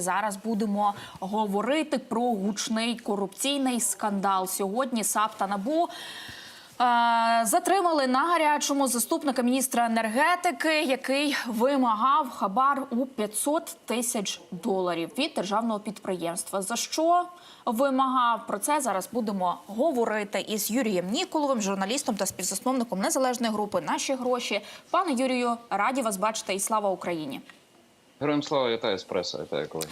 Зараз будемо говорити про гучний корупційний скандал. Сьогодні САП та НАБУ е, затримали на гарячому заступника міністра енергетики, який вимагав хабар у 500 тисяч доларів від державного підприємства. За що вимагав? Про це зараз будемо говорити із Юрієм Ніколовим, журналістом та співзасновником незалежної групи Наші гроші. Пане Юрію, раді вас бачити і слава Україні. Героям слава вітаю з преса, вітаю колеги.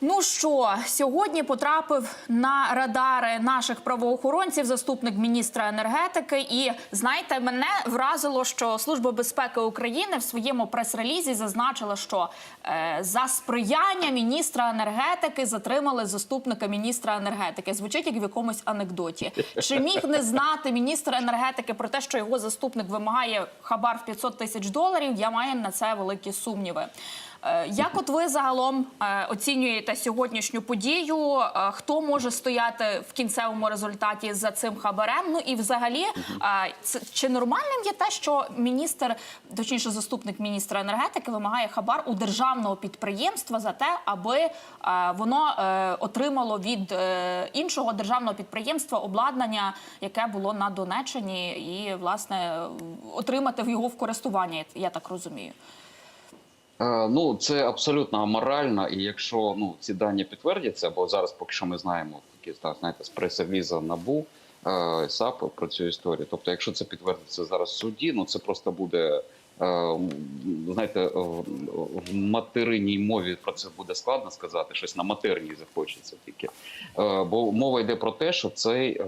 Ну що, сьогодні потрапив на радари наших правоохоронців заступник міністра енергетики. І знаєте, мене вразило, що Служба безпеки України в своєму прес-релізі зазначила, що е, за сприяння міністра енергетики затримали заступника міністра енергетики. Звучить як в якомусь анекдоті. Чи міг не знати міністр енергетики про те, що його заступник вимагає хабар в 500 тисяч доларів? Я маю на це великі сумніви. Е, Як от ви загалом е, оцінюєте сьогоднішню подію? Е, Хто може стояти в кінцевому результаті за цим хабарем? Ну і взагалі, чи нормальним є те, що міністр, точніше, заступник міністра енергетики вимагає хабар у державного підприємства за те, аби воно отримало від іншого державного підприємства обладнання, яке було на Донеччині, і власне отримати його в користування? Я так розумію. Е, ну це абсолютно аморально, і якщо ну ці дані підтвердяться, бо зараз поки що ми знаємо такі так, знаєте, з прес-реліза набу е, САП про цю історію. Тобто, якщо це підтвердиться зараз в суді, ну це просто буде. е, Знаєте, в материнній мові про це буде складно сказати. Щось на матерній захочеться тільки. Е, Бо мова йде про те, що цей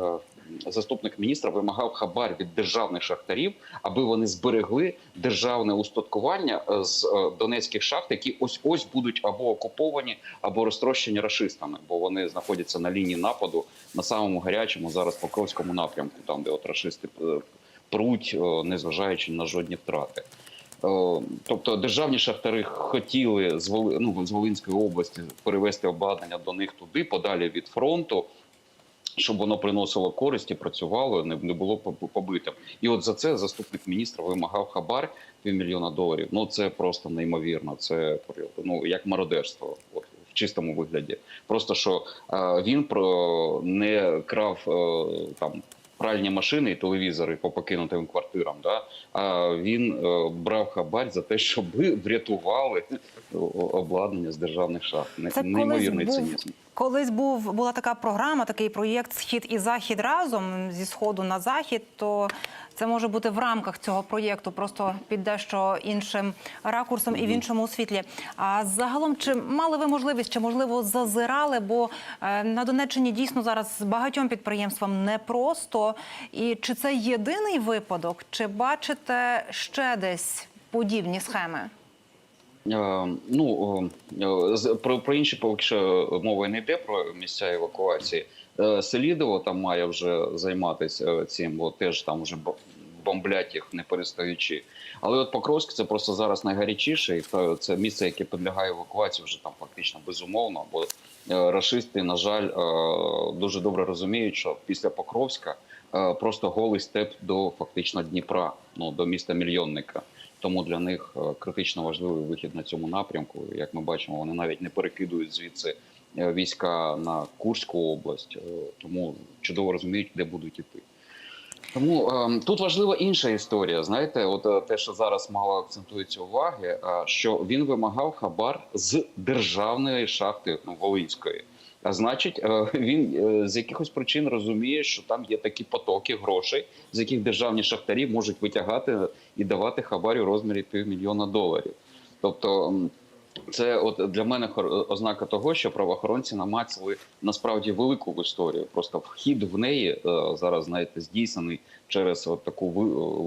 заступник міністра вимагав хабар від державних шахтарів, аби вони зберегли державне устаткування е, з е, донецьких шахт, які ось ось будуть або окуповані, або розтрощені рашистами, бо вони знаходяться на лінії нападу на самому гарячому зараз Покровському напрямку, там де от рашисти е, пруть, незважаючи на жодні втрати. Тобто державні шахтари хотіли з ну, з Волинської області перевести обладнання до них туди, подалі від фронту, щоб воно приносило користь і працювало, не, не було поб- побитим. І от за це заступник міністра вимагав хабар півмільйона доларів. Ну це просто неймовірно. Це ну як мародерство, от в чистому вигляді. Просто що е, він про не крав е, там. Пральні машини і телевізори по покинутим квартирам, да а він е, брав хабар за те, щоб врятували обладнання з державних шахт. Не- Це колись Неймовірний був, цинізм. колись був була така програма, такий проєкт Схід і захід разом зі сходу на захід. То це може бути в рамках цього проєкту, просто під дещо іншим ракурсом і в іншому світлі. А загалом, чи мали ви можливість, чи можливо зазирали? Бо е, на Донеччині дійсно зараз з багатьом підприємствам непросто. І чи це єдиний випадок, чи бачите ще десь подібні схеми? Е, Ну е, про, про інші поки що мова не йде про місця евакуації. Е, Селідово там має вже займатися е, цим, бо теж там вже бо- бомблять їх не перестаючи. Але от Покровськ це просто зараз найгарячіше, і це місце, яке підлягає евакуації, вже там фактично безумовно. Бо е, рашисти, на жаль, дуже добре розуміють, що після Покровська просто голий степ до фактично Дніпра, ну до міста мільйонника. Тому для них критично важливий вихід на цьому напрямку. Як ми бачимо, вони навіть не перекидують звідси війська на Курську область, е, тому чудово розуміють, де будуть іти. Тому е, тут важлива інша історія. Знаєте, от е, те, що зараз мало акцентується уваги, е, що він вимагав хабар з державної шахти ну, Волинської. А значить, е, він е, з якихось причин розуміє, що там є такі потоки грошей, з яких державні шахтарі можуть витягати і давати хабар у розмірі півмільйона доларів. Тобто, це от для мене хор- ознака того, що правоохоронці намацали насправді велику історію. Просто вхід в неї е, зараз, знаєте, здійснений через от таку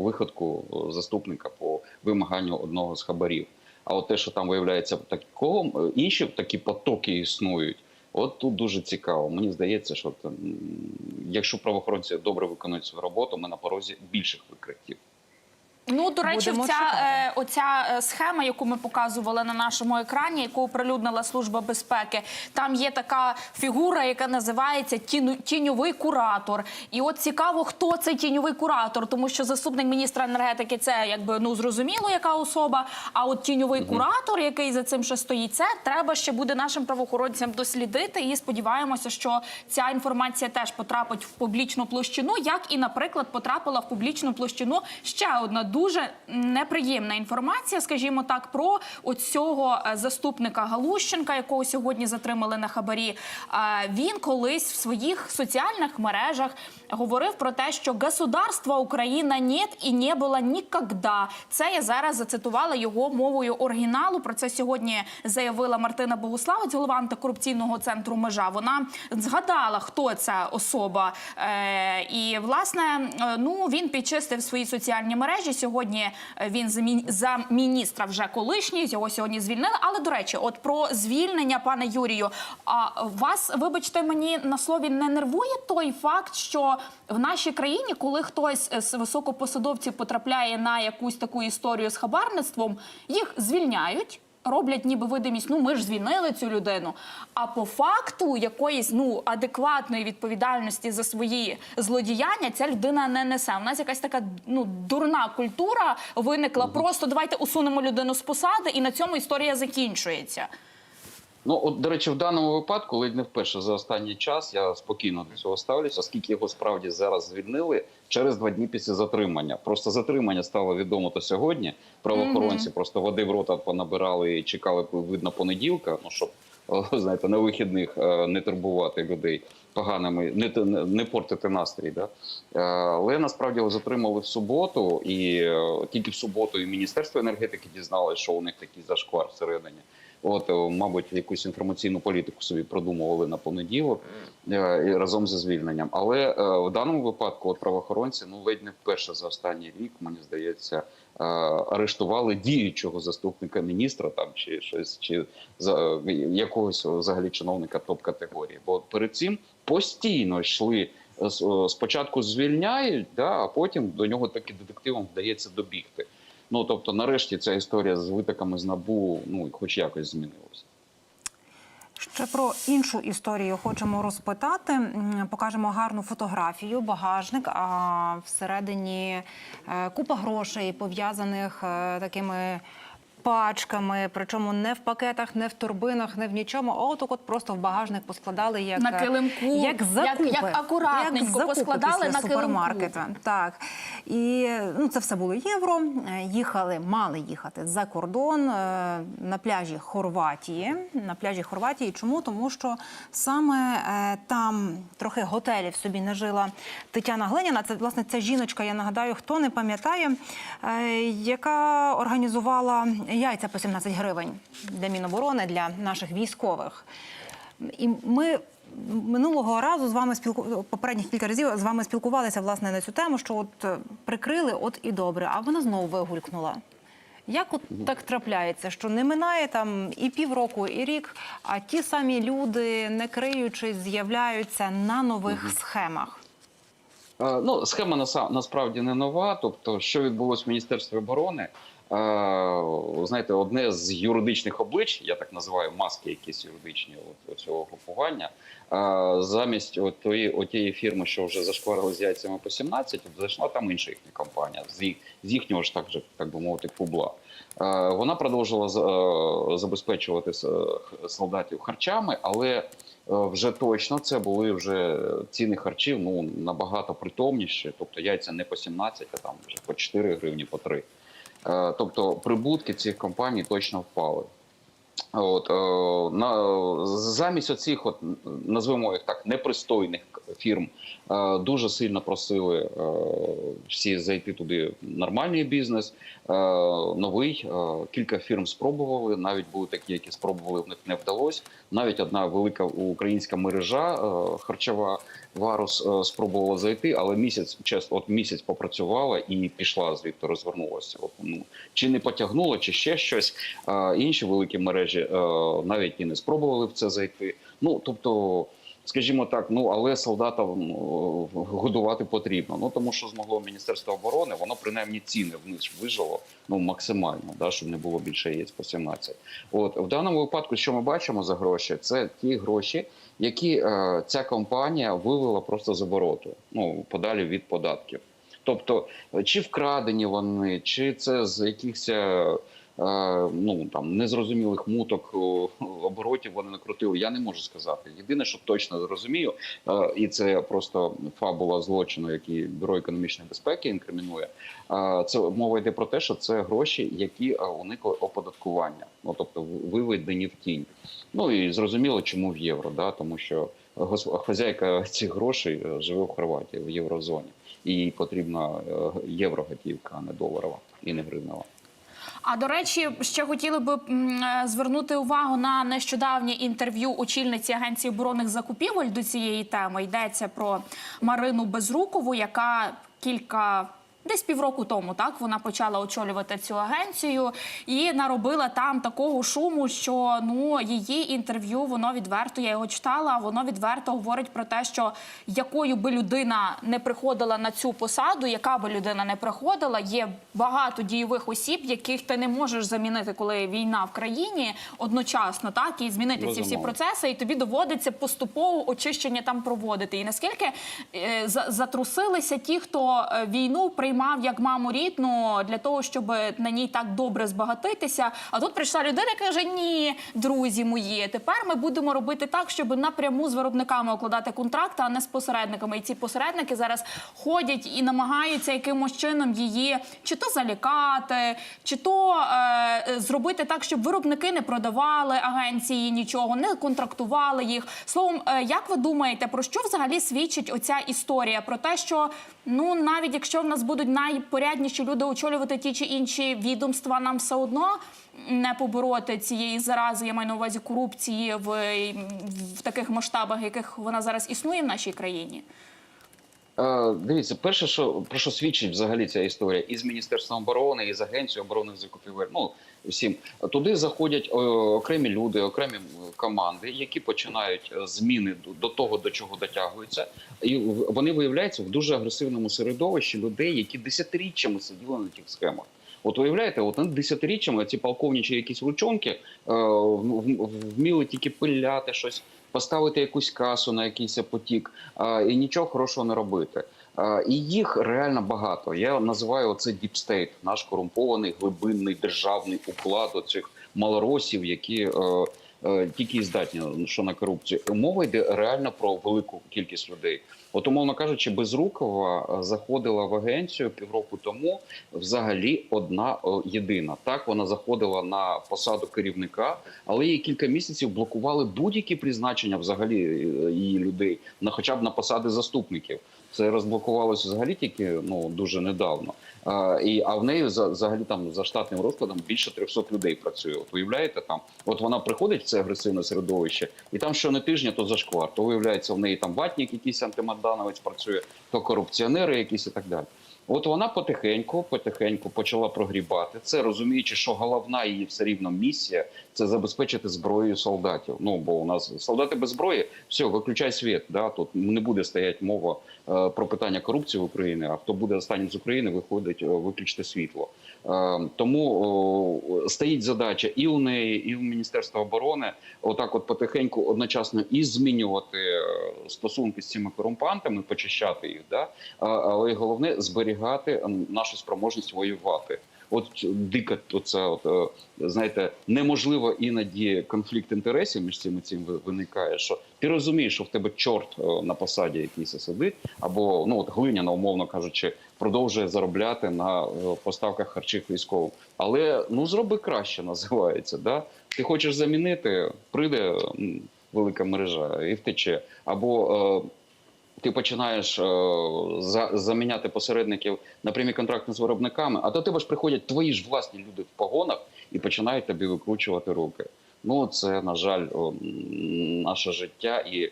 виходку е, заступника по вимаганню одного з хабарів. А от те, що там виявляється такого, е, інші такі потоки існують. От тут дуже цікаво. Мені здається, що якщо правоохоронці добре виконують свою роботу, ми на порозі більших викриттів. Ну, до речі, Будемо ця, е, оця е, схема, яку ми показували на нашому екрані, яку оприлюднила Служба безпеки, там є така фігура, яка називається тіну- тіньовий куратор. І от цікаво, хто цей тіньовий куратор, тому що заступник міністра енергетики це якби ну зрозуміло, яка особа. А от тіньовий куратор, який за цим ще стоїть, це треба ще буде нашим правоохоронцям дослідити. І сподіваємося, що ця інформація теж потрапить в публічну площину, як і, наприклад, потрапила в публічну площину ще одна дуже неприємна інформація, скажімо так, про оцього е, заступника Галущенка, якого сьогодні затримали на хабарі. Е, Він колись в своїх соціальних мережах говорив про те, що государства Україна нет і не було нікогда. Це я зараз зацитувала його мовою оригіналу. Про це сьогодні заявила Мартина Богуславець, голова антикорупційного центру Межа. Вона згадала, хто ця особа. Е, і власне, ну він підчистив свої соціальні мережі. Сьогодні е, він за, міністра вже колишній. Його сьогодні звільнили. Але до речі, от про звільнення, пане Юрію, а вас, вибачте, мені на слові не нервує той факт, що в нашій країні, коли хтось з високопосадовців потрапляє на якусь таку історію з хабарництвом, їх звільняють. Роблять ніби видимість, ну ми ж звільнили цю людину. А по факту якоїсь ну адекватної відповідальності за свої злодіяння ця людина не несе. У нас якась така ну дурна культура виникла. Просто давайте усунемо людину з посади, і на цьому історія закінчується. Ну, от, до речі, в даному випадку, ледь не вперше за останній час я спокійно до цього ставлюся, оскільки його справді зараз звільнили через два дні після затримання. Просто затримання стало відомо то сьогодні. Правоохоронці просто води в рота понабирали і чекали видно понеділка. Ну щоб знаєте, на вихідних е, не турбувати людей поганими, не не портити настрій. Да? Е, Але насправді його затримали в суботу, і е, тільки в суботу і Міністерство енергетики дізналось, що у них такий зашквар всередині. От, е, мабуть, якусь інформаційну політику собі продумували на понеділок е, разом зі звільненням. Але е, в даному випадку от правоохоронці ну ледь не вперше за останній рік, мені здається, арештували діючого заступника міністра там чи щось, чи за якогось взагалі чиновника топ-категорії. Бо перед цим постійно йшли. Спочатку звільняють, да, а потім до нього таки детективам вдається добігти. Ну тобто, нарешті ця історія з витоками з набу, ну хоч якось змінилася. Ще про іншу історію хочемо розпитати. Покажемо гарну фотографію, багажник, а всередині е, купа грошей, пов'язаних е, такими пачками, причому не в пакетах, не в турбинах, не в нічому. А отак от просто в багажник поскладали як На килимку, як як- закупи, як акуратненько як закупи поскладали після на килимку. супермаркета. Так і ну це все було євро. Їхали, мали їхати за кордон е, на пляжі Хорватії. На пляжі Хорватії. Чому? Тому що саме е, там трохи готелів собі нажила Тетяна Гленіна. Це власне ця жіночка. Я нагадаю, хто не пам'ятає, е, яка організувала яйця по 17 гривень для Міноборони для наших військових. І ми минулого разу з вами спілку попередніх кілька разів з вами спілкувалися власне на цю тему, що от е, прикрили, от і добре, а вона знову вигулькнула. Як от так трапляється, що не минає там і півроку, і рік, а ті самі люди, не криючись, з'являються на нових схемах. Е, Ну, схема наса- насправді не нова. Тобто, що відбулося в Міністерстві оборони, е, знаєте, одне з юридичних облич, я так називаю маски, якісь юридичні от, цього групування. е, Замість от тої, отієї фірми, що вже зашкварили з яйцями по 17, от зайшла там інша їхня компанія з, їх, з їхнього ж так же, так би мовити, кубла. Вона продовжила забезпечувати солдатів харчами, але вже точно це були вже ціни харчів ну набагато притомніші. Тобто яйця не по 17, а там вже по 4 гривні, по 3. Е, Тобто прибутки цих компаній точно впали. От е, на замість оцих, от назвемо їх так, непристойних фірм, е, дуже сильно просили е, всі зайти туди нормальний бізнес. Новий кілька фірм спробували. Навіть були такі, які спробували, в них не вдалося. Навіть одна велика українська мережа харчова Варус спробувала зайти, але місяць чесно, от місяць попрацювала і пішла звідти, розвернулася. От ну чи не потягнула, чи ще щось. Інші великі мережі е, навіть і не спробували в це зайти. Ну тобто. скажімо так, ну але солдата ну, годувати потрібно. Ну тому що змогло Міністерство оборони, воно принаймні ціни вниз вижило ну максимально, да, щоб не було більше яєць по 17. От в даному випадку, що ми бачимо за гроші, це ті гроші, які е, ця компанія вивела просто з обороту, ну подалі від податків. Тобто, е, чи вкрадені вони, чи це з якихось е, ну там незрозумілих муток оборотів вони накрутили. Я не можу сказати. Єдине, що точно розумію, е, і це просто фабула злочину, який бюро економічної безпеки інкримінує. е, Це мова йде про те, що це гроші, які е, уникли оподаткування, ну тобто виведені в тінь. Ну і зрозуміло, чому в євро, да тому що хазяйка цих грошей е, живе в Хорватії в єврозоні, і потрібна е, євроготівка, а не доларова і не гривнева. А до речі, ще хотіли би е, звернути увагу на нещодавнє інтерв'ю очільниці агенції оборонних закупівель до цієї теми. Йдеться про Марину Безрукову, яка кілька. Десь півроку тому так вона почала очолювати цю агенцію і наробила там такого шуму, що ну її інтерв'ю воно відверто. Я його читала. Воно відверто говорить про те, що якою би людина не приходила на цю посаду, яка би людина не приходила, є багато дійових осіб, яких ти не можеш замінити, коли війна в країні одночасно, так і змінити ці всі процеси, і тобі доводиться поступово очищення там проводити. І наскільки е, затрусилися ті, хто е, війну приймав як маму рідну для того, щоб на ній так добре збагатитися. А тут прийшла людина, яка каже: Ні, друзі мої, тепер ми будемо робити так, щоб напряму з виробниками укладати контракти, а не з посередниками. І ці посередники зараз ходять і намагаються якимось чином її чи то залякати, чи то е, зробити так, щоб виробники не продавали агенції нічого, не контрактували їх. Словом, е, як ви думаєте, про що взагалі свідчить оця історія? Про те, що ну навіть якщо в нас будуть найпорядніші люди очолювати ті чи інші відомства, нам все одно не побороти цієї зарази, я маю на увазі корупції в, в таких масштабах, яких вона зараз існує в нашій країні. Е, Дивіться, перше, що про що свідчить взагалі ця історія із міністерством оборони, і з агенцією оборонних закупівель. Ну всім туди заходять е, окремі люди, окремі команди, які починають е, зміни до, того, до чого дотягуються, і вони виявляються в дуже агресивному середовищі людей, які десятиріччями сиділи на тих схемах. От уявляєте, от десятиріччями ці полковничі якісь ручонки вміли тільки пиляти щось, поставити якусь касу на якийсь потік і нічого хорошого не робити. І їх реально багато. Я називаю це діпстейт, наш корумпований глибинний державний уклад оцих малоросів, які е, тільки здатні що на корупцію. Мова йде реально про велику кількість людей. От, умовно кажучи, Безрукова е, заходила в агенцію півроку тому взагалі одна єдина. Так вона заходила на посаду керівника, але її кілька місяців блокували будь-які призначення взагалі е, її людей на хоча б на посади заступників. Це розблокувалося взагалі тільки ну дуже недавно. А, і а в неї за взагалі там за штатним розкладом більше 300 людей працює. От уявляєте, там от вона приходить в це агресивне середовище, і там що не тижня, то зашквар. То виявляється, в неї там ватник, якийсь антимайдановець працює, то корупціонери якісь і так далі. От вона потихеньку, потихеньку почала прогрібати це, розуміючи, що головна її все рівно місія це забезпечити зброєю солдатів. Ну бо у нас солдати без зброї, все, виключай світ. Да тут не буде стояти мова е, про питання корупції в Україні. А хто буде останнім з України, виходить е, виключити світло. Е, тому стоїть задача і у неї, і у Міністерства оборони, отак, от потихеньку одночасно і змінювати стосунки з цими корумпантами, почищати їх, да але головне зберігати нашу спроможність воювати. От дика, оце, от, е, знаєте, неможливо іноді конфлікт інтересів між цим і цим виникає. Що ти розумієш, що в тебе чорт е, на посаді якийсь сидить, або ну от глиняна, умовно кажучи, продовжує заробляти на е, поставках харчів військовим. Але ну зроби краще, називається. Да? Ти хочеш замінити, прийде велика мережа і втече. Або ти починаєш е, за, заміняти посередників на прямі контракти з виробниками, а до тебе ж приходять твої ж власні люди в погонах і починають тобі викручувати руки. Ну це на жаль, наше життя, і е,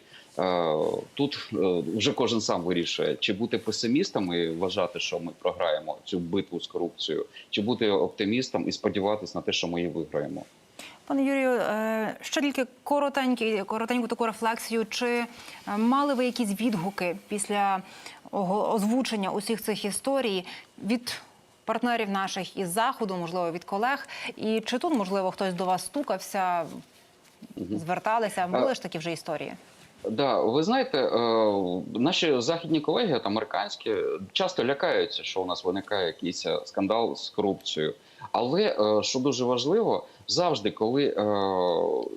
тут е, вже кожен сам вирішує, чи бути песимістом і вважати, що ми програємо цю битву з корупцією, чи бути оптимістом і сподіватися на те, що ми її виграємо. Пане Юрію, е, ще тільки коротенькі, коротеньку таку рефлексію. Чи е, мали ви якісь відгуки після озвучення усіх цих історій від партнерів наших із заходу, можливо, від колег? І чи тут можливо хтось до вас стукався, зверталися? Були ж такі вже історії? Да, ви знаєте, е, наші західні колеги, от американські, часто лякаються, що у нас виникає якийсь скандал з корупцією. Але е, що дуже важливо, завжди, коли е,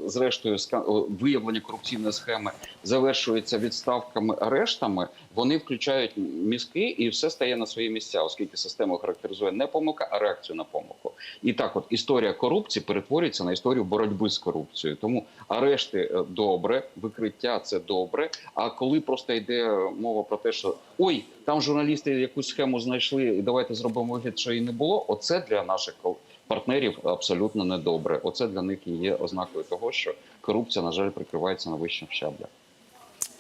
зрештою ска- виявлення корупційної схеми завершується відставками, арештами, вони включають мізки і все стає на свої місця, оскільки система характеризує не помилка, а реакцію на помилку. І так, от історія корупції перетворюється на історію боротьби з корупцією. Тому арешти е, добре, викриття це добре. А коли просто йде мова про те, що ой, там журналісти якусь схему знайшли, і давайте зробимо вигляд, що її не було. Оце для наших партнерів абсолютно недобре. Оце для них і є ознакою того, що корупція, на жаль, прикривається на вищих щаблях.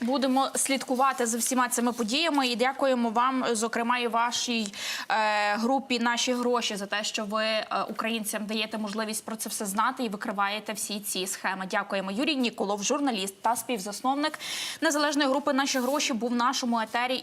Будемо слідкувати за всіма цими подіями і дякуємо вам, зокрема, і вашій е, групі наші гроші за те, що ви е, українцям даєте можливість про це все знати і викриваєте всі ці схеми. Дякуємо. Юрій Ніколов, журналіст та співзасновник незалежної групи Наші гроші був в нашому етері.